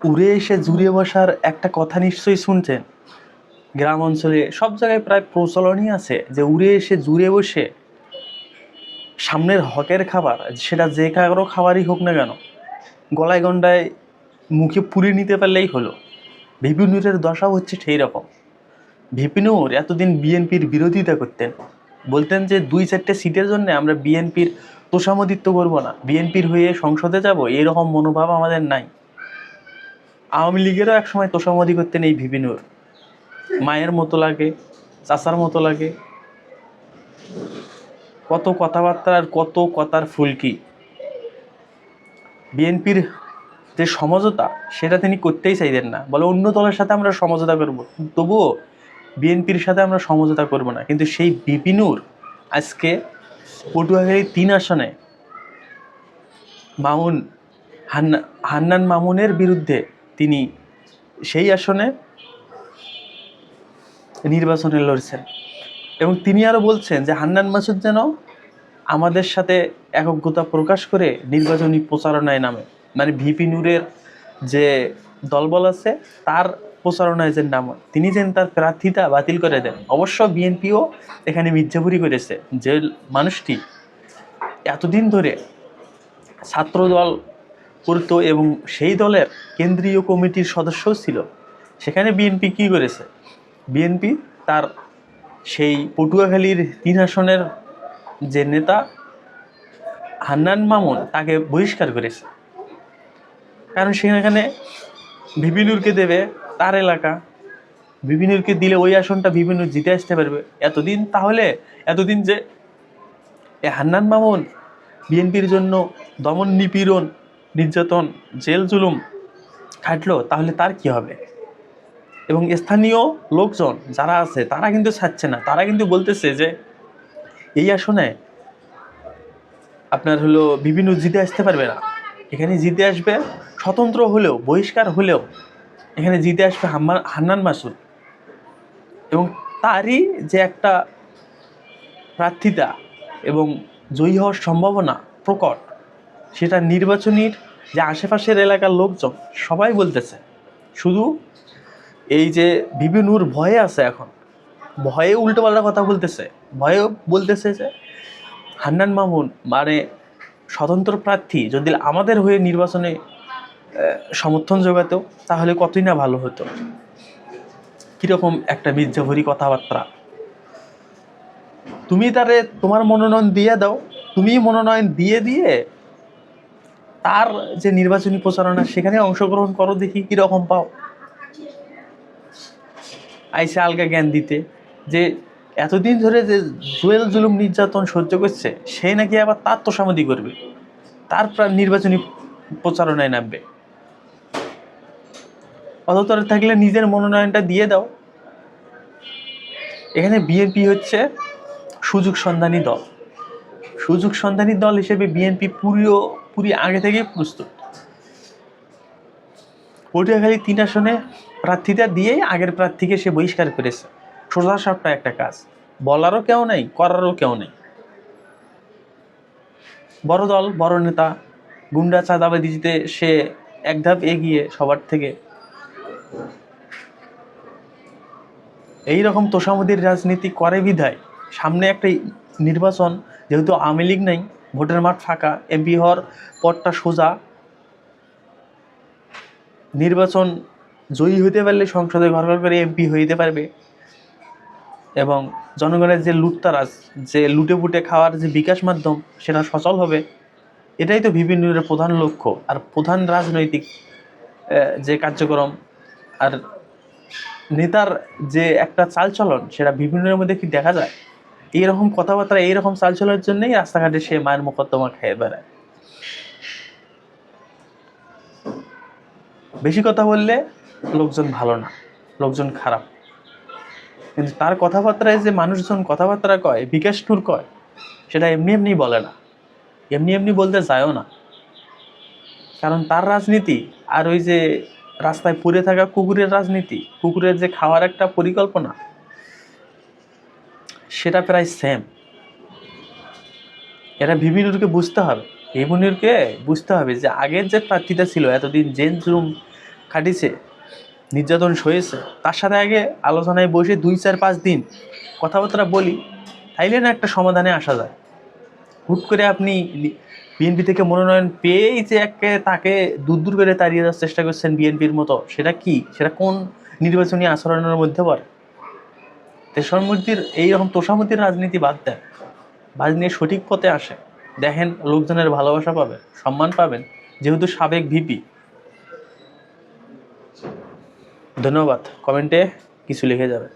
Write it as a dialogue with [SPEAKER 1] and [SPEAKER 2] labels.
[SPEAKER 1] উড়ে এসে জুড়ে বসার একটা কথা নিশ্চয়ই শুনছেন গ্রাম অঞ্চলে সব জায়গায় প্রায় প্রচলনই আছে যে উড়ে এসে জুড়ে বসে সামনের হকের খাবার, সেটা যে কারও খাবারই হোক না কেন, গলায় গন্ডায় মুখে পুড়ে নিতে পারলেই হলো। ভিপিনুরের দশাও হচ্ছে সেই রকম। ভিপিনুর এতদিন বিএনপির বিরোধিতা করতেন। বলতেন যে দুই চারটে সিটের জন্য আমরা বিএনপির তোষামদিত্ব করব না, বিএনপির হয়ে সংসদে যাব, এরকম মনোভাব আমাদের নাই। আওয়ামী লীগেরও একসময় তোষামদি করতেন এই ভিপিনুর মায়ের মতো লাগে, চাচার মতো লাগে। কত কথাবার্তা আর কত কথার ফুলকি। বিএনপির যে সমঝোতা, সেটা তিনি করতেই চাইতেন না। বলে অন্য দলের সাথে আমরা সমঝোতা করব। তবুও বিএনপির সাথে আমরা সমঝোতা করব না। কিন্তু সেই বিপিনুর আজকে পটুয়াখালী তিন আসনে মামুন, হান্না হান্নান মামুনের বিরুদ্ধে তিনি সেই আসনে নির্বাচনে লড়ছেন। এবং তিনি আরও বলছেন যে, হান্নান মাসুদ যেন আমাদের সাথে একজ্ঞতা প্রকাশ করে নির্বাচনী প্রচারণায় নামে। মানে ভিপি নূরের যে দলবল আছে, তার প্রচারণায় যে নাম। তিনি যেন তার প্রার্থিতা বাতিল করে দেন। অবশ্য বিএনপিও এখানে মির্জাপুরি করেছে যে মানুষটি এতদিন ধরে ছাত্র দল করতো এবং সেই দলের কেন্দ্রীয় কমিটির সদস্যও ছিল। সেখানে বিএনপি কি করেছে? বিএনপি তার সেই পটুয়াখালীর তিন আসনের যে নেতা, হান্নান মামুন, তাকে বহিষ্কার করেছে। কারণ সেখানে ভিপিনুরকে দেবে তার এলাকা। ভিপিনুরকে দিলে ওই আসনটা ভিপিনুর জিতে আসতে পারবে। এতদিন তাহলে, এতদিন যে হান্নান মামুন বিএনপির জন্য দমন নিপীড়ন নির্যাতন, জেল, জুলুম খাটলো, তাহলে তার কি হবে? এবং স্থানীয় লোকজন যারা আছে, তারা কিন্তু ছাড়ছে না। তারা কিন্তু বলতেছে যে, এই আসনে আপনার হলো বিভিন্ন জিতে আসতে পারবে না। এখানে জিতে আসবে স্বতন্ত্র হলেও, বহিষ্কার হলেও, এখানে জিতে আসবে হান্নান মাসুদ। এবং তারই যে একটা প্রার্থিতা এবং জয়ী হওয়ার সম্ভাবনা প্রকট সেটা নির্বাচনীর যে আশেপাশের এলাকার লোকজন, সবাই বলতেছে। শুধু এই যে বিভিন্নর ভয়ে আছে এখন। ভয়ে উল্টোপাল্টা কথা বলতেছে। ভয়ে বলতেছে যে, হান্নান মামুন মানে স্বতন্ত্র প্রার্থী যদি আমাদের হয়ে নির্বাচনে সমর্থন জোগাতো তাহলে কতই না ভালো হতো। কীরকম একটা মির্জাভরি কথাবার্তা। তুমি তারে তোমার মনোনয়ন দিয়ে দাও তুমি মনোনয়ন দিয়ে দিয়ে তার যে নির্বাচনী প্রচারণা, সেখানে অংশগ্রহণ করো দেখি কীরকম পাও। আইসে আলগা জ্ঞান দিতে যে এতদিন ধরে যে জুয়েল জুলুম নির্যাতন সহ্য করছে, সে নাকি আবার তার তোষামদি করবে। তার নির্বাচনী প্রচারণায় নামবে। অততরে থাকলে নিজের মনোনয়নটা দিয়ে দাও। এখানে বিএনপি হচ্ছে সুযোগ সন্ধানী দল। সুযোগ সন্ধানী দল হিসেবে বিএনপি পুরিও পুরি আগে থেকেই প্রস্তুত। পটুয়াখালী তিন আসনে প্রার্থীতা দিয়েই আগের প্রার্থীকে সে বহিষ্কার করেছে। সোজা সাপটা একটা কাজ। বলারও কেউ নেই, করারও কেউ নেই। বড় দল, বড় নেতা, গুন্ডা চাঁদাবাদিতে সে এক ধাপ এগিয়ে সবার থেকে। এই রকম তোষামদির রাজনীতি করে বিধায় সামনে একটা নির্বাচন, যেহেতু আওয়ামী লীগ নাই ভোটের মাঠ ফাঁকা, এমপি হওয়ার পথটা সোজা। নির্বাচন জয়ী হতে পারলে সংসদে ঘর ঘর করে এমপি হইতে পারবে। এবং জনগণের যে লুটতারাজ যে লুটে পুটে খাওয়ার যে বিকাশ মাধ্যম, সেটা সচল হবে। এটাই তো বিভিন্ন প্রধান লক্ষ্য। আর প্রধান রাজনৈতিক যে কার্যক্রম, আর নেতার যে একটা চালচলন, সেটা বিভিন্নের মধ্যে কি দেখা যায়? এইরকম কথাবার্তা, এইরকম চালচলনের জন্যই রাস্তাঘাটে সে মায়ের মোকদ্দমা খেয়ে বেড়ায়। বেশি কথা বললে লোকজন ভালো না, লোকজন খারাপ। কিন্তু তার কথাবার্তায় যে মানুষজন কথাবার্তা কয়, বিকাশ টুর কয়, সেটা এমনি এমনি বলে না। এমনি এমনি বলতে যায়ও না। কারণ তার রাজনীতি আর ওই যে রাস্তায় পড়ে থাকা কুকুরের রাজনীতি, কুকুরের যে খাওয়ার একটা পরিকল্পনা সেটা প্রায় সেম এরা ভিভিনুরকে বুঝতে হবে। ভিভিনুরকে বুঝতে হবে যে আগের যে প্রার্থীটা ছিল, এতদিন জেন রুম খাটিছে, নির্যাতন সয়েছে, তার সাথে আগে আলোচনায় বসে দুই, চার, পাঁচ দিন কথাবার্তা বলি, তাইলে না একটা সমাধানে আসা যায়। হুট করে আপনি বিএনপি থেকে মনোনয়ন পেয়েই যে একে তাকে দূর দূর করে তাড়িয়ে দেওয়ার চেষ্টা করছেন বিএনপির মতো, সেটা কি? সেটা কোন নির্বাচনী আচরণের মধ্যে পড়ে? তেসরমূর্তির এইরকম তোষামতির রাজনীতি বাদ দেন। বাজ নিয়ে সঠিক পথে আসে। দেখেন, লোকজনের ভালোবাসা পাবেন সম্মান পাবেন, যেহেতু সাবেক ভিপি। ধন্যবাদ। কমেন্টে কিছু লিখে যাবে